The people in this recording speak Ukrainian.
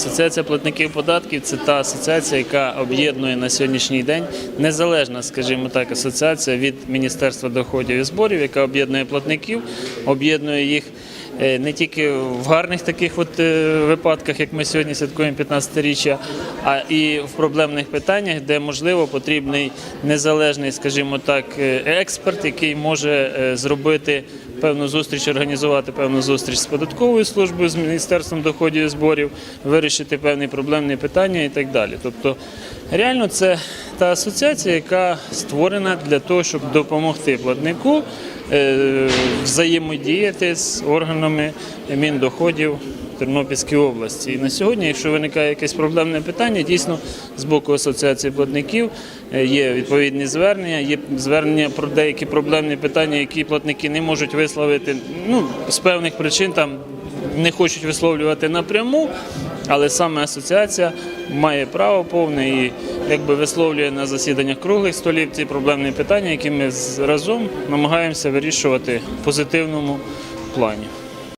Асоціація платників податків це та асоціація, яка об'єднує на сьогоднішній день незалежна, скажімо так, асоціація від Міністерства доходів і зборів, яка об'єднує платників, об'єднує їх е, не тільки в гарних таких от е, випадках, як ми сьогодні святкуємо 15-річчя, а і в проблемних питаннях, де можливо потрібний незалежний, скажімо так, е, експерт, який може зробити певну зустріч, організувати певну зустріч з податковою службою, з міністерством доходів і зборів, вирішити певні проблемні питання і так далі. Тобто, реально це та асоціація, яка створена для того, щоб допомогти платнику е, взаємодіяти з органами міндоходів. Тернопільській області. І на сьогодні, якщо виникає якесь проблемне питання, дійсно з боку асоціації платників е, є відповідні звернення, є звернення про деякі проблемні питання, які платники не можуть висловити ну, з певних причин там не хочуть висловлювати напряму, але саме асоціація має право повне і якби висловлює на засіданнях круглих столів ці проблемні питання, які ми разом намагаємося вирішувати в позитивному плані.